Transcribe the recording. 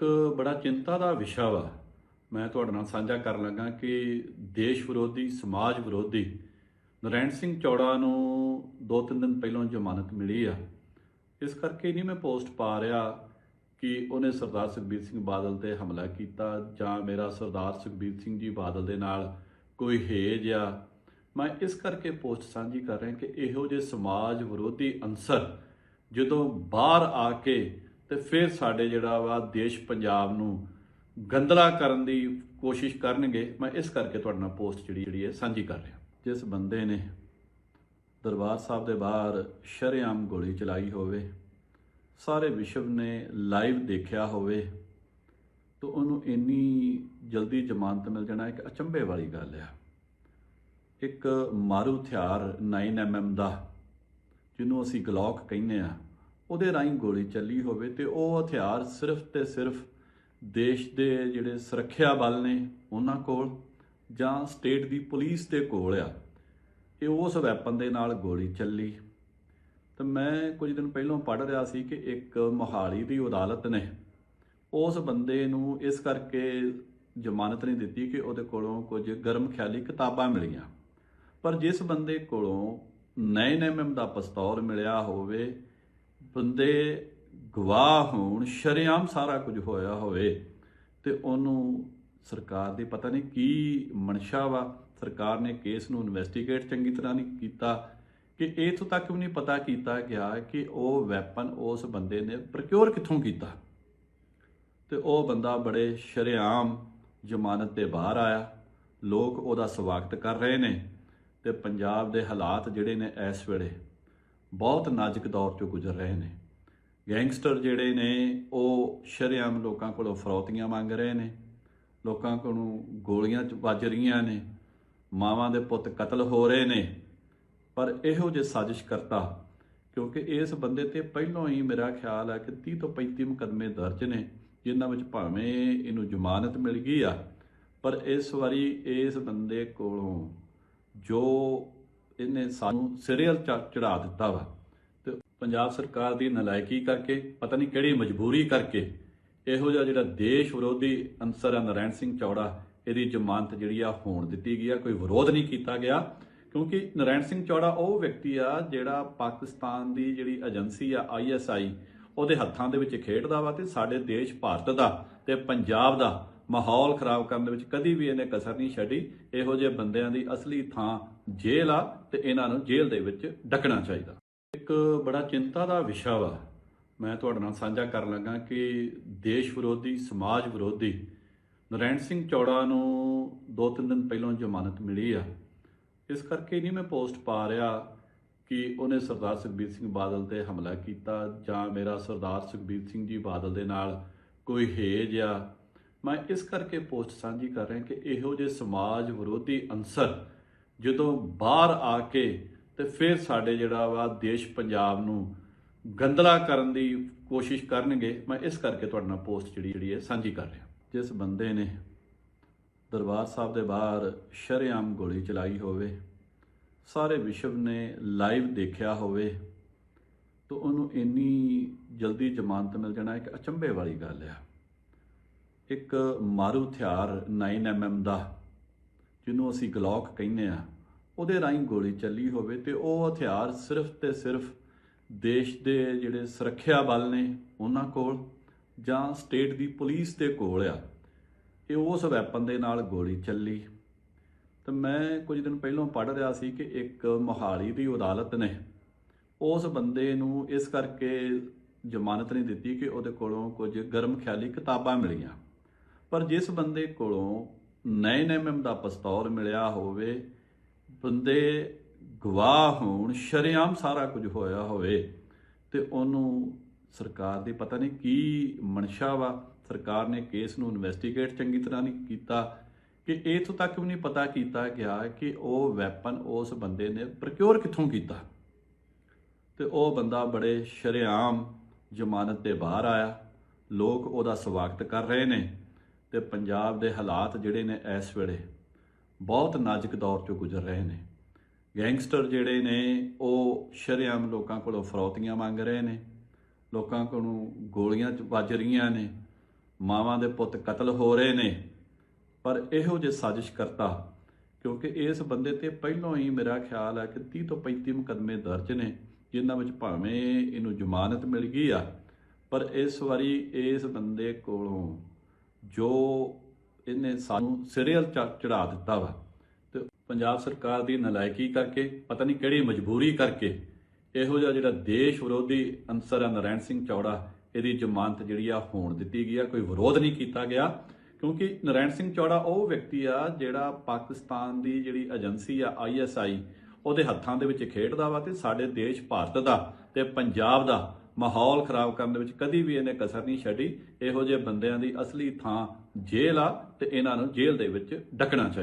ਇੱਕ ਬੜਾ ਚਿੰਤਾ ਦਾ ਵਿਸ਼ਾ ਵਾ। ਮੈਂ ਤੁਹਾਡੇ ਨਾਲ ਸਾਂਝਾ ਕਰਨ ਲੱਗਾ ਕਿ ਦੇਸ਼ ਵਿਰੋਧੀ, ਸਮਾਜ ਵਿਰੋਧੀ ਨਰੈਣ ਸਿੰਘ ਚੌੜਾ ਨੂੰ ਦੋ ਤਿੰਨ ਦਿਨ ਪਹਿਲਾਂ ਜ਼ਮਾਨਤ ਮਿਲੀ ਆ। ਇਸ ਕਰਕੇ ਨਹੀਂ ਮੈਂ ਪੋਸਟ ਪਾ ਰਿਹਾ ਕਿ ਉਹਨੇ ਸਰਦਾਰ ਸੁਖਬੀਰ ਸਿੰਘ ਬਾਦਲ ਤੇ ਹਮਲਾ ਕੀਤਾ ਜਾਂ ਮੇਰਾ ਸਰਦਾਰ ਸੁਖਬੀਰ ਸਿੰਘ ਜੀ ਬਾਦਲ ਦੇ ਨਾਲ ਕੋਈ ਹੇਜ ਆ। ਮੈਂ ਇਸ ਕਰਕੇ ਪੋਸਟ ਸਾਂਝੀ ਕਰ ਰਿਹਾ ਕਿ ਇਹੋ ਜਿਹੇ ਸਮਾਜ ਵਿਰੋਧੀ ਅੰਸਰ ਜਦੋਂ ਬਾਹਰ ਆ ਕੇ ਤੇ ਫਿਰ ਸਾਡੇ ਜਿਹੜਾ ਵਾ ਦੇਸ਼ ਪੰਜਾਬ ਨੂੰ ਗੰਦਲਾ ਕਰਨ ਦੀ ਕੋਸ਼ਿਸ਼ ਕਰਨਗੇ, ਮੈਂ ਇਸ ਕਰਕੇ ਤੁਹਾਡੇ ਨਾਲ ਪੋਸਟ ਜਿਹੜੀ ਜਿਹੜੀ ਹੈ ਸਾਂਝੀ ਕਰ ਰਿਹਾ। ਜਿਸ ਬੰਦੇ ਨੇ ਦਰਬਾਰ ਸਾਹਿਬ ਦੇ ਬਾਹਰ ਸ਼ਰੇਆਮ ਗੋਲੀ ਚਲਾਈ ਹੋਵੇ, ਸਾਰੇ ਵਿਸ਼ਵ ਨੇ ਲਾਈਵ ਦੇਖਿਆ ਹੋਵੇ, ਤਾਂ ਉਹਨੂੰ ਇੰਨੀ ਜਲਦੀ ਜ਼ਮਾਨਤ ਮਿਲ ਜਾਣਾ ਇੱਕ ਅਚੰਭੇ ਵਾਲੀ ਗੱਲ ਆ। ਇੱਕ ਮਾਰੂ ਹਥਿਆਰ 9mm ਦਾ, ਜਿਹਨੂੰ ਅਸੀਂ ਗਲੌਕ ਕਹਿੰਦੇ ਆ ਉਹਦੇ ਰਾਹੀਂ ਗੋਲੀ ਚੱਲੀ ਹੋਵੇ ਤੇ ਉਹ ਹਥਿਆਰ ਸਿਰਫ ਤੇ ਸਿਰਫ ਦੇਸ਼ ਦੇ ਜਿਹੜੇ ਸੁਰੱਖਿਆ ਬਲ ਨੇ ਉਹਨਾਂ ਕੋਲ ਜਾਂ ਸਟੇਟ ਦੀ ਪੁਲਿਸ ਦੇ ਕੋਲ ਆ, ਇਹ ਉਸ ਵੈਪਨ ਦੇ ਨਾਲ ਗੋਲੀ ਚੱਲੀ। ਤਾਂ ਮੈਂ ਕੁਝ ਦਿਨ ਪਹਿਲਾਂ ਪੜ੍ਹ ਰਿਹਾ ਸੀ ਕਿ ਇੱਕ ਮੋਹਾਲੀ ਦੀ ਅਦਾਲਤ ਨੇ ਉਸ ਬੰਦੇ ਨੂੰ ਇਸ ਕਰਕੇ ਜ਼ਮਾਨਤ ਨਹੀਂ ਦਿੱਤੀ ਕਿ ਉਹਦੇ ਕੋਲੋਂ ਕੁਝ ਗਰਮ ਖਿਆਲੀ ਕਿਤਾਬਾਂ ਮਿਲੀਆਂ। ਪਰ ਜਿਸ ਬੰਦੇ ਕੋਲੋਂ ਨਏ 9mm ਦਾ ਪਸਤੌਰ ਮਿਲਿਆ ਹੋਵੇ ਬੰਦੇ ਗਵਾਹ ਹੋਣ, ਸ਼ਰੇਆਮ ਸਾਰਾ ਕੁਝ ਹੋਇਆ ਹੋਵੇ ਤੇ ਉਹਨੂੰ ਸਰਕਾਰ ਦੀ ਪਤਾ ਨਹੀਂ ਕੀ ਮਨਸ਼ਾ ਵਾ। ਸਰਕਾਰ ਨੇ ਕੇਸ ਨੂੰ ਇਨਵੈਸਟੀਗੇਟ ਚੰਗੀ ਤਰ੍ਹਾਂ ਨਹੀਂ ਕੀਤਾ ਕਿ ਇਥੋਂ ਤੱਕ ਵੀ ਨਹੀਂ ਪਤਾ ਕੀਤਾ ਗਿਆ ਕਿ ਉਹ ਵੈਪਨ ਉਸ ਬੰਦੇ ਨੇ ਪ੍ਰਕਿਉਰ ਕਿੱਥੋਂ ਕੀਤਾ। ਤੇ ਉਹ ਬੰਦਾ ਬੜੇ ਸ਼ਰੇਆਮ ਜ਼ਮਾਨਤ ਤੇ ਬਾਹਰ ਆਇਆ। ਲੋਕ ਉਹਦਾ ਸਵਾਗਤ ਕਰ ਰਹੇ ਨੇ ਤੇ ਪੰਜਾਬ ਦੇ ਹਾਲਾਤ ਜਿਹੜੇ ਨੇ ਇਸ ਵੇਲੇ ਬਹੁਤ ਨਾਜ਼ੁਕ ਦੌਰ ਚੋਂ ਗੁਜ਼ਰ ਰਹੇ ਨੇ। ਗੈਂਗਸਟਰ ਜਿਹੜੇ ਨੇ, ਉਹ ਸ਼ਰੇਆਮ ਲੋਕਾਂ ਕੋਲੋਂ ਫਰੌਤੀਆਂ ਮੰਗ ਰਹੇ ਨੇ। ਲੋਕਾਂ ਕੋਲੋਂ ਗੋਲੀਆਂ ਵੱਜ ਰਹੀਆਂ ਨੇ। ਮਾਵਾਂ ਦੇ ਪੁੱਤ ਕਤਲ ਹੋ ਰਹੇ ਨੇ। ਪਰ ਇਹੋ ਜਿਹੇ ਸਾਜ਼ਿਸ਼ ਕਰਤਾ, ਕਿਉਂਕਿ ਇਸ ਬੰਦੇ ਤੇ ਪਹਿਲਾਂ ਹੀ ਮੇਰਾ ਖਿਆਲ ਹੈ ਕਿ 30 ਤੋਂ 35 ਮੁਕੱਦਮੇ ਦਰਜ ਨੇ, ਜਿਨ੍ਹਾਂ ਵਿੱਚ ਭਾਵੇਂ ਇਹਨੂੰ ਜ਼ਮਾਨਤ ਮਿਲ ਗਈ ਆ, ਪਰ ਇਸ ਵਾਰੀ ਇਸ ਬੰਦੇ ਕੋਲੋਂ ਜੋ ਇਹਨੇ ਸਾਨੂੰ ਸੀਰੀਅਲ ਚੜਾ ਦਿੱਤਾ ਵਾ। ਤੇ ਪੰਜਾਬ ਸਰਕਾਰ ਦੀ ਨਲਾਇਕੀ ਕਰਕੇ, ਪਤਾ ਨਹੀਂ ਕਿਹੜੀ ਮਜਬੂਰੀ ਕਰਕੇ ਇਹੋ ਜਿਹਾ ਜਿਹੜਾ ਦੇਸ਼ ਵਿਰੋਧੀ ਅੰਸਰ ਹੈ ਨਰੈਣ ਸਿੰਘ ਚੌੜਾ, ਇਹਦੀ ਜ਼ਮਾਨਤ ਜਿਹੜੀ ਆ ਹੋਣ ਦਿੱਤੀ ਗਈ ਆ, ਕੋਈ ਵਿਰੋਧ ਨਹੀਂ ਕੀਤਾ ਗਿਆ। ਕਿਉਂਕਿ ਨਰੈਣ ਸਿੰਘ ਚੌੜਾ ਉਹ ਵਿਅਕਤੀ ਆ ਜਿਹੜਾ ਪਾਕਿਸਤਾਨ ਦੀ ਜਿਹੜੀ ਏਜੰਸੀ ਆ ਆਈਐਸਆਈ ਉਹਦੇ ਹੱਥਾਂ ਦੇ ਵਿੱਚ ਖੇਡਦਾ ਵਾ ਤੇ ਸਾਡੇ ਦੇਸ਼ ਭਾਰਤ ਦਾ ਤੇ ਪੰਜਾਬ ਦਾ। ਮਾਹੌਲ ਖਰਾਬ ਕਰਨ ਦੇ ਵਿੱਚ ਕਦੀ ਵੀ ਇਹਨੇ ਕਸਰ ਨਹੀਂ ਛੱਡੀ। ਇਹੋ ਜਿਹੇ ਬੰਦਿਆਂ ਦੀ ਅਸਲੀ ਥਾਂ ਜੇਲ੍ਹ ਆ ਤੇ ਇਹਨਾਂ ਨੂੰ ਜੇਲ੍ਹ ਦੇ ਵਿੱਚ ਡੱਕਣਾ ਚਾਹੀਦਾ। ਇੱਕ ਬੜਾ ਚਿੰਤਾ ਦਾ ਵਿਸ਼ਾ ਵਾ। ਮੈਂ ਤੁਹਾਡੇ ਨਾਲ ਸਾਂਝਾ ਕਰਨ ਲੱਗਾ ਕਿ ਦੇਸ਼ ਵਿਰੋਧੀ, ਸਮਾਜ ਵਿਰੋਧੀ ਨਰੈਣ ਸਿੰਘ ਚੌੜਾ ਨੂੰ ਦੋ ਤਿੰਨ ਦਿਨ ਪਹਿਲਾਂ ਜ਼ਮਾਨਤ ਮਿਲੀ ਆ। ਇਸ ਕਰਕੇ ਨਹੀਂ ਮੈਂ ਪੋਸਟ ਪਾ ਰਿਹਾ ਕਿ ਉਹਨੇ ਸਰਦਾਰ ਸੁਖਬੀਰ ਸਿੰਘ ਬਾਦਲ ਤੇ ਹਮਲਾ ਕੀਤਾ ਜਾਂ ਮੇਰਾ ਸਰਦਾਰ ਸੁਖਬੀਰ ਸਿੰਘ ਜੀ ਬਾਦਲ ਦੇ ਨਾਲ ਕੋਈ ਹੇਜ ਆ। ਮੈਂ ਇਸ ਕਰਕੇ ਪੋਸਟ ਸਾਂਝੀ ਕਰ ਰਿਹਾ ਕਿ ਇਹੋ ਜਿਹੇ ਸਮਾਜ ਵਿਰੋਧੀ ਅੰਸਰ ਜਦੋਂ ਬਾਹਰ ਆ ਕੇ ਤੇ ਫਿਰ ਸਾਡੇ ਜਿਹੜਾ ਵਾ ਦੇਸ਼ ਪੰਜਾਬ ਨੂੰ ਗੰਦਲਾ ਕਰਨ ਦੀ ਕੋਸ਼ਿਸ਼ ਕਰਨਗੇ, ਮੈਂ ਇਸ ਕਰਕੇ ਤੁਹਾਡੇ ਨਾਲ ਪੋਸਟ ਜਿਹੜੀ ਜਿਹੜੀ ਹੈ ਸਾਂਝੀ ਕਰ ਰਿਹਾ। ਜਿਸ ਬੰਦੇ ਨੇ ਦਰਬਾਰ ਸਾਹਿਬ ਦੇ ਬਾਹਰ ਸ਼ਰੇਆਮ ਗੋਲੀ ਚਲਾਈ ਹੋਵੇ, ਸਾਰੇ ਵਿਸ਼ਵ ਨੇ ਲਾਈਵ ਦੇਖਿਆ ਹੋਵੇ, ਤਾਂ ਉਹਨੂੰ ਇੰਨੀ ਜਲਦੀ ਜ਼ਮਾਨਤ ਮਿਲ ਜਾਣਾ ਇੱਕ ਅਚੰਭੇ ਵਾਲੀ ਗੱਲ ਆ। ਇੱਕ ਮਾਰੂ ਹਥਿਆਰ 9mm ਦਾ, ਜਿਹਨੂੰ ਅਸੀਂ ਗਲੌਕ ਕਹਿੰਦੇ ਆ ਉਹਦੇ ਰਾਹੀਂ ਗੋਲੀ ਚੱਲੀ ਹੋਵੇ ਤੇ ਉਹ ਹਥਿਆਰ ਸਿਰਫ ਤੇ ਸਿਰਫ ਦੇਸ਼ ਦੇ ਜਿਹੜੇ ਸੁਰੱਖਿਆ ਬਲ ਨੇ ਉਹਨਾਂ ਕੋਲ ਜਾਂ ਸਟੇਟ ਦੀ ਪੁਲਿਸ ਦੇ ਕੋਲ ਆ ਇਹ ਉਸ ਵੈਪਨ ਦੇ ਨਾਲ ਗੋਲੀ ਚੱਲੀ। ਤੇ ਮੈਂ ਕੁਝ ਦਿਨ ਪਹਿਲਾਂ ਪੜ੍ਹ ਰਿਹਾ ਸੀ ਕਿ ਇੱਕ ਮੋਹਾਲੀ ਦੀ ਅਦਾਲਤ ਨੇ ਉਸ ਬੰਦੇ ਨੂੰ ਇਸ ਕਰਕੇ ਜ਼ਮਾਨਤ ਨਹੀਂ ਦਿੱਤੀ ਕਿ ਉਹਦੇ ਕੋਲੋਂ ਕੁਝ ਗਰਮ ਖਿਆਲੀ ਕਿਤਾਬਾਂ ਮਿਲੀਆਂ। ਪਰ ਜਿਸ ਬੰਦੇ ਕੋਲੋਂ ਨਏ 9mm ਦਾ ਪਸਤੌਲ ਮਿਲਿਆ ਹੋਵੇ, ਬੰਦੇ ਗਵਾਹ ਹੋਣ, ਸ਼ਰੇਆਮ ਸਾਰਾ ਕੁਝ ਹੋਇਆ ਹੋਵੇ, ਤੇ ਉਹਨੂੰ ਸਰਕਾਰ ਦੀ ਪਤਾ ਨਹੀਂ ਕੀ ਮਨਸ਼ਾ ਵਾ। ਸਰਕਾਰ ਨੇ ਕੇਸ ਨੂੰ ਇਨਵੈਸਟੀਗੇਟ ਚੰਗੀ ਤਰ੍ਹਾਂ ਨਹੀਂ ਕੀਤਾ ਕਿ ਇਥੋਂ ਤੱਕ ਵੀ ਨਹੀਂ ਪਤਾ ਕੀਤਾ ਗਿਆ ਕਿ ਉਹ ਵੈਪਨ ਉਸ ਬੰਦੇ ਨੇ ਪ੍ਰਕਿਉਰ ਕਿੱਥੋਂ ਕੀਤਾ। ਤੇ ਉਹ ਬੰਦਾ ਬੜੇ ਸ਼ਰੇਆਮ ਜ਼ਮਾਨਤ ਤੇ ਬਾਹਰ ਆਇਆ। ਲੋਕ ਉਹਦਾ ਸਵਾਗਤ ਕਰ ਰਹੇ ਨੇ। ਤੇ ਪੰਜਾਬ ਦੇ ਹਾਲਾਤ ਜਿਹੜੇ ਨੇ ਇਸ ਵੇਲੇ ਬਹੁਤ ਨਾਜ਼ੁਕ ਦੌਰ ਚੋਂ ਗੁਜ਼ਰ ਰਹੇ ਨੇ। ਗੈਂਗਸਟਰ ਜਿਹੜੇ ਨੇ, ਉਹ ਸ਼ਰੇਆਮ ਲੋਕਾਂ ਕੋਲੋਂ ਫਰੌਤੀਆਂ ਮੰਗ ਰਹੇ ਨੇ। ਲੋਕਾਂ ਕੋਲੋਂ ਗੋਲੀਆਂ ਚ ਵੱਜ ਰਹੀਆਂ ਨੇ। ਮਾਵਾਂ ਦੇ ਪੁੱਤ ਕਤਲ ਹੋ ਰਹੇ ਨੇ। ਪਰ ਇਹੋ ਜਿਹੇ ਸਾਜ਼ਿਸ਼ ਕਰਤਾ, ਕਿਉਂਕਿ ਇਸ ਬੰਦੇ ਤੇ ਪਹਿਲਾਂ ਹੀ ਮੇਰਾ ਖਿਆਲ ਹੈ ਕਿ 30 ਤੋਂ 35 ਮੁਕੱਦਮੇ ਦਰਜ ਨੇ, ਜਿਨ੍ਹਾਂ ਵਿੱਚ ਭਾਵੇਂ ਇਹਨੂੰ ਜ਼ਮਾਨਤ ਮਿਲ ਗਈ ਆ, ਪਰ ਇਸ ਵਾਰੀ ਇਸ ਬੰਦੇ ਕੋਲੋਂ ਜੋ ਇਹਨੇ ਸਾਨੂੰ ਸੀਰੀਅਲ ਚੜਾ ਦਿੱਤਾ ਵਾ ਤੇ ਪੰਜਾਬ ਸਰਕਾਰ ਦੀ ਨਲਾਇਕੀ ਕਰਕੇ, ਪਤਾ ਨਹੀਂ ਕਿਹੜੀ ਮਜਬੂਰੀ ਕਰਕੇ ਇਹੋ ਜਿਹਾ ਜਿਹੜਾ ਦੇਸ਼ ਵਿਰੋਧੀ ਅੰਸਰ ਹੈ ਨਰੈਣ ਸਿੰਘ ਚੌੜਾ, ਇਹਦੀ ਜ਼ਮਾਨਤ ਜਿਹੜੀ ਆ ਹੋਣ ਦਿੱਤੀ ਗਈ ਆ, ਕੋਈ ਵਿਰੋਧ ਨਹੀਂ ਕੀਤਾ ਗਿਆ। ਕਿਉਂਕਿ ਨਰੈਣ ਸਿੰਘ ਚੌੜਾ ਉਹ ਵਿਅਕਤੀ ਆ ਜਿਹੜਾ ਪਾਕਿਸਤਾਨ ਦੀ ਜਿਹੜੀ ਏਜੰਸੀ ਆ ਆਈਐਸਆਈ ਉਹਦੇ ਹੱਥਾਂ ਦੇ ਵਿੱਚ ਖੇਡਦਾ ਵਾ ਤੇ ਸਾਡੇ ਦੇਸ਼ ਭਾਰਤ ਦਾ ਤੇ ਪੰਜਾਬ ਦਾ ਮਾਹੌਲ ਖਰਾਬ ਕਰਨ ਦੇ ਵਿੱਚ ਕਦੀ ਵੀ ਇਹਨੇ ਕਸਰ ਨਹੀਂ ਛੱਡੀ। ਇਹੋ ਜਿਹੇ ਬੰਦਿਆਂ ਦੀ ਅਸਲੀ ਥਾਂ ਜੇਲ੍ਹ ਆ ਤੇ ਇਹਨਾਂ ਨੂੰ ਜੇਲ੍ਹ ਦੇ ਵਿੱਚ ਡੱਕਣਾ ਚਾਹੀਦਾ।